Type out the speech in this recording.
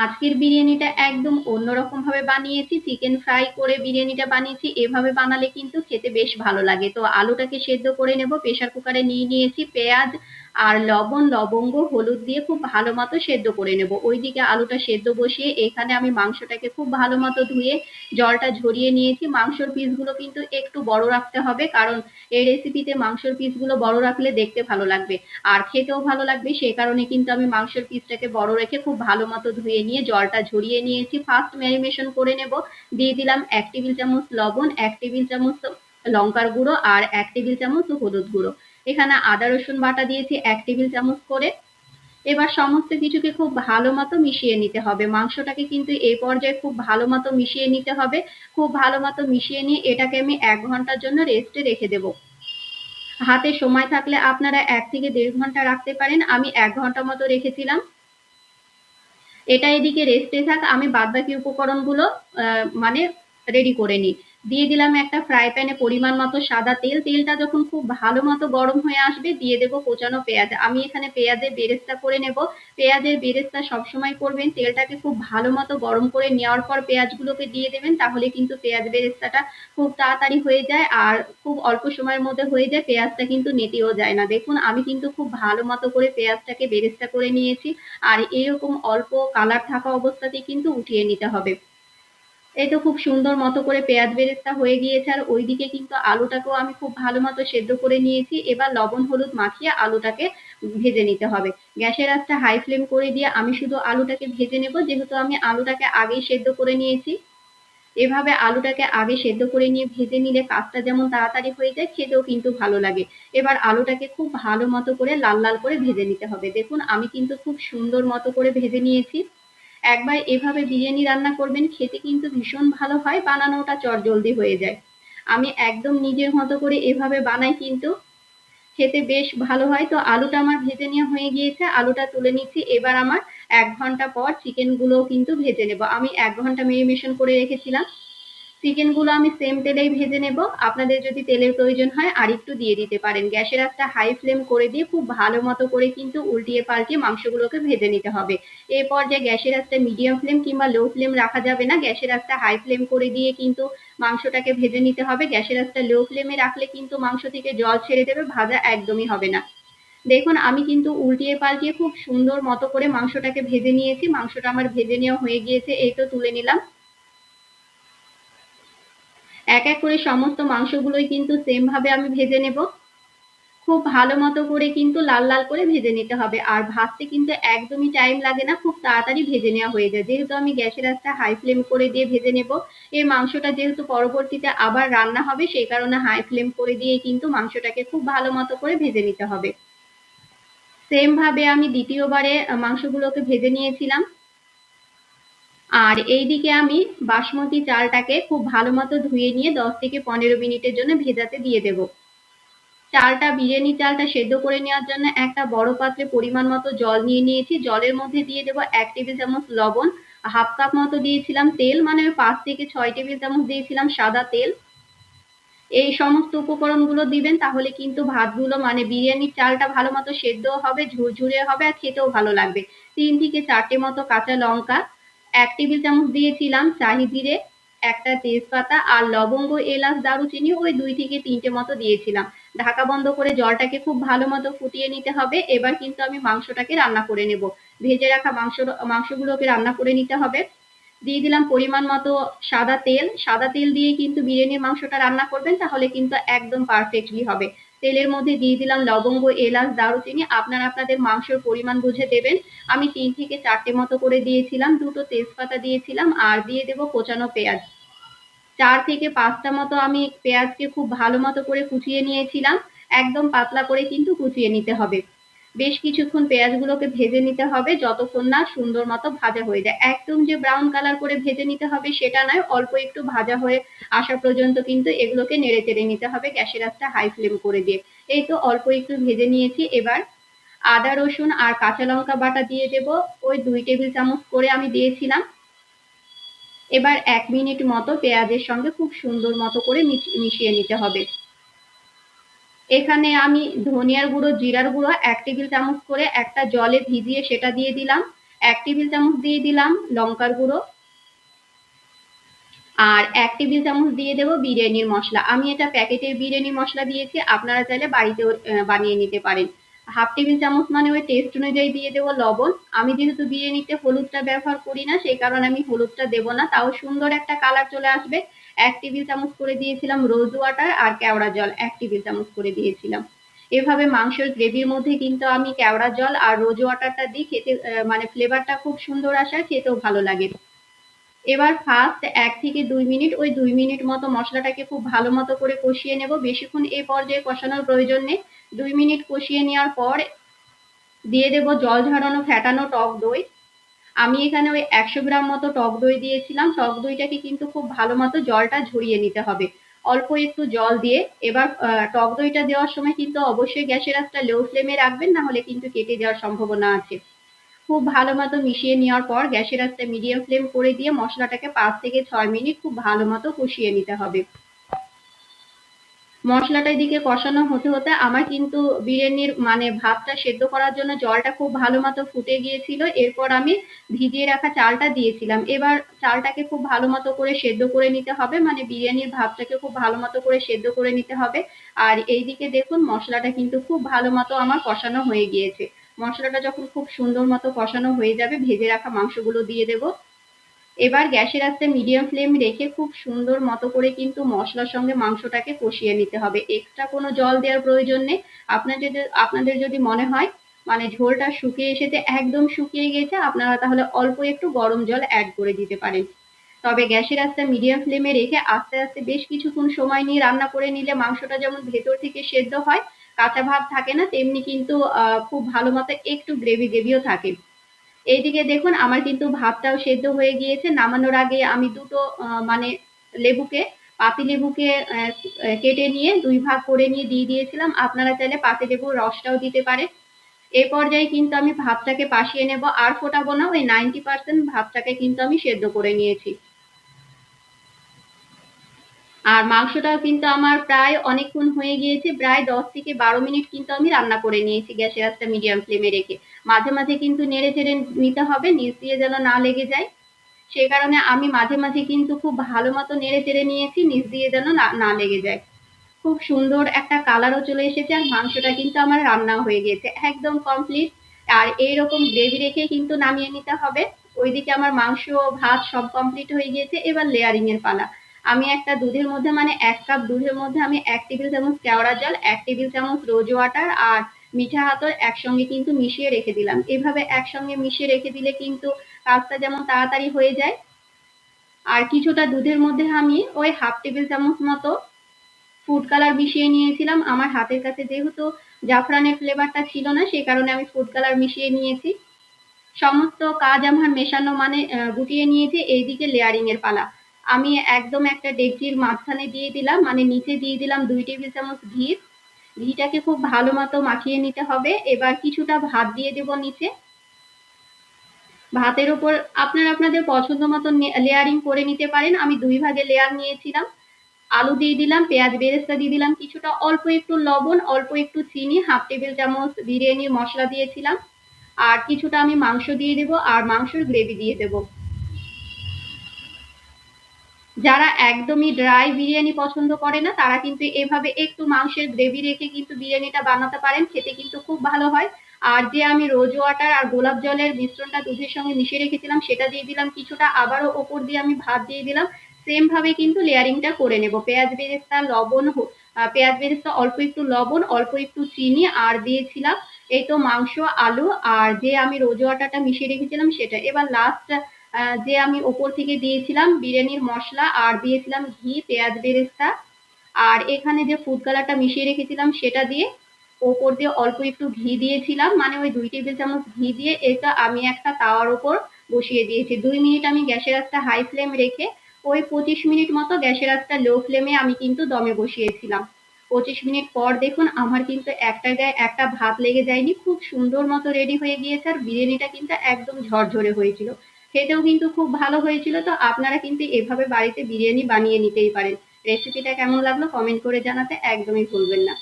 আজকের বিরিয়ানিটা একদম অন্যরকম ভাবে বানিয়েছি। চিকেন ফ্রাই করে বিরিয়ানিটা বানিয়েছি। এভাবে বানালে কিন্তু খেতে বেশ ভালো লাগে। তো আলুটাকে সেদ্ধ করে নেব। প্রেসার কুকারে নিয়ে নিয়েছি। পেঁয়াজ আর লবণ, লবঙ্গ, হলুদ দিয়ে খুব ভালো মতো সেদ্ধ করে নেব। ওইদিকে আলুটা সেদ্ধ বসিয়ে এখানে আমি মাংসটাকে খুব ভালো মতো ধুয়ে জলটা ঝরিয়ে নিয়েছি। মাংসর পিসগুলো কিন্তু একটু বড় রাখতে হবে, কারণ এই রেসিপিতে মাংসর পিসগুলো বড় রাখলে দেখতে ভালো লাগবে। আর খেতেও ভালো লাগবে সেই কারণে কিন্তু আমি মাংসের পিসটাকে বড় রেখে খুব ভালো মতো ধুয়ে নিয়ে জলটা ঝরিয়ে নিয়েছি। ফার্স্ট ম্যারিনেশন করে নেব। দিয়ে দিলাম এক টেবিল চামচ লবণ, এক টেবিল চামচ লঙ্কার গুঁড়ো আর এক টেবিল চামচ হলুদ গুঁড়ো। এখানে আদা, রসুন বাটা দিয়েছি এক টেবিল চামচ করে। এবার সমস্ত কিছুকে খুব ভালো মতো মিশিয়ে নিতে হবে। মাংসটাকে কিন্তু এই পর্যায়ে খুব ভালো মতো মিশিয়ে নিতে হবে। খুব ভালো মতো মিশিয়ে নিয়ে এটাকে আমি এক ঘণ্টার জন্য রেস্টে রেখে দেব। হাতে সময় থাকলে আপনারা এক থেকে দেড় ঘণ্টা রাখতে পারেন। আমি এক ঘণ্টা মতো রেখেছিলাম। এটা এদিকে রেস্টে থাক। আমি বাদবাকি উপকরণগুলো মানে রেডি করে নিই। দিয়ে দিলাম একটা ফ্রাই প্যানে পরিমাণ মতো সাদা তেল। তেলটা যখন খুব ভালো মতো গরম হয়ে আসবে, দিয়ে দেবো কোচানো পেঁয়াজ। আমি এখানে পেঁয়াজের বেরেস্তা করে নেব। পেঁয়াজের বেরেস্তা সবসময় করবেন। তেলটাকে খুব ভালো মতো গরম করে নেওয়ার পর পেঁয়াজগুলোকে দিয়ে দেবেন, তাহলে কিন্তু পেঁয়াজ বেরেস্তাটা খুব তাড়াতাড়ি হয়ে যায় আর খুব অল্প সময়ের মধ্যে হয়ে যায়। পেঁয়াজটা কিন্তু নেতেও যায় না। দেখুন, আমি কিন্তু খুব ভালো মতো করে পেঁয়াজটাকে বেরেস্তা করে নিয়েছি। আর এরকম অল্প কালার থাকা অবস্থাতেই কিন্তু উঠিয়ে নিতে হবে। এই তো খুব সুন্দর মতো করে পেঁয়াজ বেরেস্তা হয়ে গিয়েছে, আর ওইদিকে কিন্তু আলুটাকেও আমি খুব ভালো মতো সেদ্ধ করে নিয়েছি। এবার লবণ হলুদ মাখিয়ে আলুটাকে ভেজে নিতে হবে। গ্যাসের আঁচটা হাই ফ্লেম করে দিয়ে আমি শুধু আলুটাকে ভেজে নেব, যেহেতু আমি আলুটাকে আগেই সেদ্ধ করে নিয়েছি। এভাবে আলুটাকে আগে সেদ্ধ করে নিয়ে ভেজে নিলে কাজটা যেমন তাড়াতাড়ি হয়ে যায়, খেতেও কিন্তু ভালো লাগে। এবার আলুটাকে খুব ভালো মতো করে লাল লাল করে ভেজে নিতে হবে। দেখুন, আমি কিন্তু খুব সুন্দর মতো করে ভেজে নিয়েছি। একবার এভাবে বিরিয়ানি রান্না করবেন, খেতে কিন্তু ভীষণ ভালো হয়, বানানোটা চটজলদি হয়ে যায়। আমি একদম নিজের মতো করে এভাবে বানাই কিন্তু খেতে বেশ ভালো হয়। তো আলুটা আমার ভেজে নেওয়া হয়ে গিয়েছে, আলুটা তুলে নিচ্ছি। এবার আমার এক ঘণ্টা পর চিকেনগুলো কিন্তু ভেজে নেব। আমি এক ঘণ্টা মেরিনেশন করে রেখেছিলাম। চিকেনগুলো আমি সেম তেলেই ভেজে নেব। আপনাদের যদি তেলের প্রয়োজন হয় আর একটু দিয়ে দিতে পারেন। গ্যাসের একটা হাই ফ্লেম করে দিয়ে খুব ভালো মতো করে কিন্তু উল্টিয়ে পাল্টিয়ে মাংসগুলোকে ভেজে নিতে হবে। এই পর্যায়ে গ্যাসের একটা মিডিয়াম ফ্লেম কিংবা লো ফ্লেম রাখা যাবে না, গ্যাসের একটা হাই ফ্লেম করে দিয়ে কিন্তু মাংসটাকে ভেজে নিতে হবে। গ্যাসের একটা লো ফ্লেমে রাখলে কিন্তু মাংস থেকে জল ছেড়ে দেবে, ভাজা একদমই হবে না। দেখুন, আমি কিন্তু উল্টিয়ে পাল্টিয়ে খুব সুন্দর মতো করে মাংসটাকে ভেজে নিয়েছি। মাংসটা আমার ভেজে নেওয়া হয়ে গিয়েছে, এই তো তুলে নিলাম। এক এক করে সমস্ত মাংসগুলোই কিন্তু সেম ভাবে আমি ভেজে নেব। খুব ভালো মতো করে কিন্তু লাল লাল করে ভেজে নিতে হবে। আর ভাজতে কিন্তু একদমই টাইম লাগে না, খুব তাড়াতাড়ি ভেজে নেওয়া হয়ে যায়। যেহেতু আমি গ্যাসের আঁচটা হাই ফ্লেম করে দিয়ে ভেজে নেব, এই মাংসটা যেহেতু পরবর্তীতে আবার রান্না হবে, সেই কারণে হাই ফ্লেম করে দিয়ে কিন্তু মাংসটাকে খুব ভালো মতো করে ভেজে নিতে হবে। সেম ভাবে আমি দ্বিতীয়বারে মাংসগুলোকে ভেজে নিয়েছিলাম। আর এইদিকে আমি বাসমতি চালটাকে খুব ভালো মতো ধুয়ে নিয়ে দশ থেকে পনেরো মিনিটের জন্য ভেজাতে দিয়ে দেব। চালটা বিরিয়ানি চালটা সেদ্ধ করে নেওয়ার জন্য একটা বড় পাত্রে পরিমাণ মতো জল নিয়ে নিয়েছি। জলের মধ্যে দিয়ে দেবো এক টেবিল চামচ লবণ, হাফ কাপ মতো দিয়েছিলাম তেল মানে পাঁচ থেকে ছয় টেবিল চামচ দিয়েছিলাম সাদা তেল। এই সমস্ত উপকরণগুলো দিবেন, তাহলে কিন্তু ভাতগুলো মানে বিরিয়ানির চালটা ভালো মতো সেদ্ধ হবে, ঝুরঝুরে হবে আর খেতেও ভালো লাগবে। তিন থেকে চারটে মতো কাঁচা লঙ্কা এক টেবিল চামচ দিয়েছিলাম শাহি জিরে, একটা তেজপাতা আর লবঙ্গ, এলাচ দারুচিনি ওই দুই থেকে তিনটে মতো দিয়েছিলাম। ঢাকা বন্ধ করে জলটাকে খুব ভালো মতো ফুটিয়ে নিতে হবে। এবার কিন্তু আমি মাংসটাকে রান্না করে নেব। ভেজে রাখা মাংস, মাংসগুলোকে রান্না করে নিতে হবে। দিয়ে দিলাম পরিমাণ মতো সাদা তেল। সাদা তেল দিয়ে কিন্তু বিরিয়ানির মাংসটা রান্না করবেন, তাহলে কিন্তু একদম পারফেক্টলি হবে। তেলের মধ্যে দিয়ে দিলাম লবঙ্গ, এলাচ, দারুচিনি। আপনারা আপনাদের মাংসের পরিমাণ বুঝে দেবেন। আমি তিন থেকে চারটে মতো করে দিয়েছিলাম, দুটো তেজপাতা দিয়েছিলাম, আর দিয়ে দেবো কোচানো পেঁয়াজ। চার থেকে পাঁচটা মতো আমি পেঁয়াজকে খুব ভালো মতো করে কুচিয়ে নিয়েছিলাম। একদম পাতলা করে কিন্তু কুচিয়ে নিতে হবে। বেশ কিছুক্ষণ পেঁয়াজগুলোকে ভেজে নিতে হবে, যতক্ষণ না সুন্দর মতো ভাজা হয়ে যায়। একদম যে ব্রাউন কালার করে ভেজে নিতে হবে সেটা নয়, অল্প একটু ভাজা হয়ে আসা পর্যন্ত কিন্তু এগুলোকে নেড়ে চেড়ে নিতে হবে গ্যাসের আঁচটা হাই ফ্লেম করে দিয়ে। এই তো অল্প একটু ভেজে নিয়েছি, এবার আদা, রসুন আর কাঁচা লঙ্কা বাটা দিয়ে দেব। ওই দুই টেবিল চামচ করে আমি দিয়েছিলাম। এবার এক মিনিট মতো পেঁয়াজের সঙ্গে খুব সুন্দর মতো করে মিশিয়ে নিতে হবে। এখানে আমি ধনিয়ার গুঁড়ো, জিরার গুঁড়ো, এক টেবিল চামচ করে একটা জলে ভিজিয়ে সেটা দিয়ে দিলাম। এক টেবিল চামচ দিয়ে দিলাম লঙ্কার গুঁড়ো। আর এক টেবিল চামচ দিয়ে দেবো বিরিয়ানির মশলা। আমি এটা প্যাকেটের বিরিয়ানি মশলা দিয়েছি, আপনারা চাইলে বাড়িতেও বানিয়ে নিতে পারেন। হাফ টেবিল চামচ মানে ওই টেস্ট অনুযায়ী দিয়ে দেবো লবণ। আমি যেহেতু বিরিয়ানিতে হলুদটা ব্যবহার করি না, সেই কারণে আমি হলুদটা দেবো না। তাও সুন্দর একটা কালার চলে আসবে। এক টেবিল চামচ করে দিয়েছিলাম রোজ ওয়াটার আর কেওড়া জল এক টেবিল চামচ করে দিয়েছিলাম। এভাবে মাংসের গ্রেভির মধ্যে কিন্তু আমি কেওড়া জল আর রোজ ওয়াটারটা দিই, খেতে মানে ফ্লেভারটা খুব সুন্দর আসে আর খেতেও ভালো লাগে। এবার ফার্স্ট এক থেকে দুই মিনিট, ওই দুই মিনিট মতো মশলাটাকে খুব ভালো মতো করে কষিয়ে নেব। বেশিক্ষণ এই পর্যায়ে কষানোর প্রয়োজন নেই। দুই মিনিট কষিয়ে নেওয়ার পর দিয়ে দেব জল ঝরানো ফ্যাটানো টক দই। আমি এখানে ওই একশো গ্রাম মতো টক দই দিয়েছিলাম। টক দইটাকে কিন্তু খুব ভালো মতো জলটা ঝরিয়ে নিতে হবে। অল্প একটু জল দিয়ে এবার টক দইটা দেওয়ার সময় কিন্তু অবশ্যই গ্যাসের আঁচটা লো ফ্লেমে রাখবেন, না হলে কিন্তু কেটে যাওয়ার সম্ভাবনা আছে। খুব ভালো মতো মিশিয়ে নেওয়ার পর গ্যাসের আঁচটা মিডিয়াম ফ্লেম করে দিয়ে মশলাটাকে পাঁচ থেকে ছয় মিনিট খুব ভালো মতো কষিয়ে নিতে হবে। মশলাটা এদিকে কষানো হতে হতে আমার কিন্তু বিরিয়ানির মানে ভাতটা সেদ্ধ করার জন্য জলটা খুব ভালো মতো ফুটে গিয়েছিল। এরপর আমি ভিজিয়ে রাখা চালটা দিয়েছিলাম। এবার চালটাকে খুব ভালো মতো করে সেদ্ধ করে নিতে হবে। মানে বিরিয়ানির ভাবটাকে খুব ভালো মতো করে সেদ্ধ করে নিতে হবে। আর এইদিকে দেখুন, মশলাটা কিন্তু খুব ভালো মতো আমার কষানো হয়ে গিয়েছে। মশলাটা যখন খুব সুন্দর মতো কষানো হয়ে যাবে, ভেজে রাখা মাংসগুলো দিয়ে দেবো। এবার গ্যাসের আস্তে মিডিয়াম ফ্লেম রেখে খুব সুন্দর মতো করে কিন্তু মশলার সঙ্গে মাংসটাকে কষিয়ে নিতে হবে। এক্সট্রা কোনো জল দেওয়ার প্রয়োজন নেই। আপনাদের যদি- আপনাদের যদি মনে হয় মানে ঝোলটা শুকিয়ে এসেছে, একদম শুকিয়ে গেছে, আপনারা তাহলে অল্প একটু গরম জল অ্যাড করে দিতে পারেন। তবে গ্যাসের আস্তে মিডিয়াম ফ্লেমে রেখে আস্তে আস্তে বেশ কিছুক্ষণ সময় নিয়ে রান্না করে নিলে মাংসটা যেমন ভেতর থেকে সেদ্ধ হয়, কাঁচা ভাব থাকে না, তেমনি কিন্তু খুব ভালো মতো একটু গ্রেভি গ্রেভিও থাকে। এইদিকে দেখুন, আমার কিন্তু ভাতটাও সেদ্ধ হয়ে গিয়েছে। নামানোর আগে আমি দুটো মানে লেবুকে, পাতি লেবুকে কেটে নিয়ে দুই ভাগ করে নিয়ে দিয়ে দিয়েছিলাম। আপনারা চাইলে পাতি লেবুর রসটাও দিতে পারে এই পর্যায়ে কিন্তু আমি ভাতটাকে পাশিয়ে নেব। আর ফোটাবো না, ওই নাইনটি পার্সেন্ট ভাতটাকে কিন্তু আমি সেদ্ধ করে নিয়েছি। আর মাংসটাও কিন্তু আমার প্রায় অনেকক্ষণ হয়ে গিয়েছে, প্রায় দশ থেকে বারো মিনিট কিন্তু আমি রান্না করে নিয়েছি গ্যাসের আঁচটা মিডিয়াম ফ্লেমে রেখে। মাঝে মাঝে কিন্তু নেড়ে চেড়ে নিতে হবে, নিচ দিয়ে যেন না লেগে যায়। সেই কারণে আমি মাঝে মাঝে কিন্তু খুব ভালো মতো নেড়ে চেড়ে নিয়েছি, নিচ দিয়ে যেন না লেগে যায়। খুব সুন্দর একটা কালারও চলে এসেছে আর মাংসটা কিন্তু আমার রান্না হয়ে গিয়েছে, একদম কমপ্লিট আর এইরকম গ্রেভি রেখে কিন্তু নামিয়ে নিতে হবে। ওইদিকে আমার মাংস, ভাত সব কমপ্লিট হয়ে গিয়েছে, এবার লেয়ারিং এর পালা। আমি একটা দুধের মধ্যে মানে এক কাপ দুধের মধ্যে আমি এক টেবিল চামচ কেওড়া জল, এক টেবিল চামচ রোজ ওয়াটার আর মিঠা হাতর একসঙ্গে কিন্তু মিশিয়ে রেখে দিলাম। এভাবে একসঙ্গে মিশিয়ে রেখে দিলে কিন্তু কাজটা যেমন তাড়াতাড়ি হয়ে যায়, আর কিছুটা দুধের মধ্যে আমি ওই হাফ টেবিল চামচ মতো ফুড কালার মিশিয়ে নিয়েছিলাম। আমার হাতের কাছে যেহেতু জাফরানের ফ্লেভারটা ছিল না সেই কারণে আমি ফুড কালার মিশিয়ে নিয়েছি। সমস্ত কাজ আমার মেশানো মানে গুটিয়ে নিয়েছি। এইদিকে লেয়ারিং এর পালা। আমি একদম একটা ডেকচির মাঝখানে দিয়ে দিলাম মানে নিচে দিয়ে দিলাম দুই টেবিল চামচ ঘি। ঘিটাকে খুব ভালো মতো মাখিয়ে নিতে হবে। এবার কিছুটা ভাত দিয়ে দেব নিচে। ভাতের উপর আপনারা আপনাদের পছন্দ মতো লেয়ারিং করে নিতে পারেন। আমি দুই ভাগে লেয়ার নিয়েছিলাম। আলু দিয়ে দিলাম, পেঁয়াজ বেরেস্তা দিয়ে দিলাম, কিছুটা অল্প একটু লবণ, অল্প একটু চিনি, হাফ টেবিল চামচ বিরিয়ানির মশলা দিয়েছিলাম। আর কিছুটা আমি মাংস দিয়ে দেবো, আর মাংসের গ্রেভি দিয়ে দেবো। যারা একদমই ড্রাই বিরিয়ানি পছন্দ করে না, তারা কিন্তু এভাবে একটু মাংসের গ্রেভি রেখে কিন্তু বিরিয়ানিটা বানাতে পারেন, খেতে কিন্তু খুব ভালো হয়। আর যে আমি রোজ ওয়াটার আর গোলাপ জলের মিশ্রণটা দুধের সঙ্গে মিশিয়ে রেখেছিলাম, সেটা দিয়ে দিলাম কিছুটা, আবারও ওপর দিয়ে আমি ভাত দিয়ে দিলাম। সেম ভাবে কিন্তু লেয়ারিংটা করে নেব। পেঁয়াজ বেরেস্তা, লবণ পেঁয়াজ বেরেস্তা, অল্প একটু লবণ, অল্প একটু চিনি, আর দিয়েছিলাম এই তো মাংস, আলু, আর যে আমি রোজ ওয়াটারটা মিশিয়ে রেখেছিলাম সেটা। এবার লাস্ট যে আমি ওপর থেকে দিয়েছিলাম বিরিয়ানির মশলা আর দিয়েছিলাম ঘি, পেঁয়াজ বেরেস্তা। আর এখানে যে ফুড কালারটা মিশিয়ে রেখেছিলাম সেটা দিয়ে ওপর দিয়ে অল্প একটু ঘি দিয়েছিলাম। মানে ওই দুই টেবিল চামচ ঘি দিয়ে এটা আমি একটা তাওয়ার ওপর বসিয়ে দিয়েছি। দুই মিনিট আমি গ্যাসের আঁচটা হাই ফ্লেম রেখে ওই পঁচিশ মিনিট মতো গ্যাসের আঁচটা লো ফ্লেমে আমি কিন্তু দমে বসিয়েছিলাম। পঁচিশ মিনিট পর দেখুন আমার কিন্তু একটা গায়ে একটা ভাত লেগে যায়নি। খুব সুন্দর মতো রেডি হয়ে গিয়েছে আর বিরিয়ানিটা কিন্তু একদম ঝরঝরে হয়েছিল। খেতেও কিন্তু খুব ভালো হয়েছিল। তো আপনারা কিন্তু এভাবে বাড়িতে বিরিয়ানি বানিয়ে নিতেই পারেন। রেসিপিটা কেমন লাগল কমেন্ট করে জানাতে একদমই ভুলবেন না।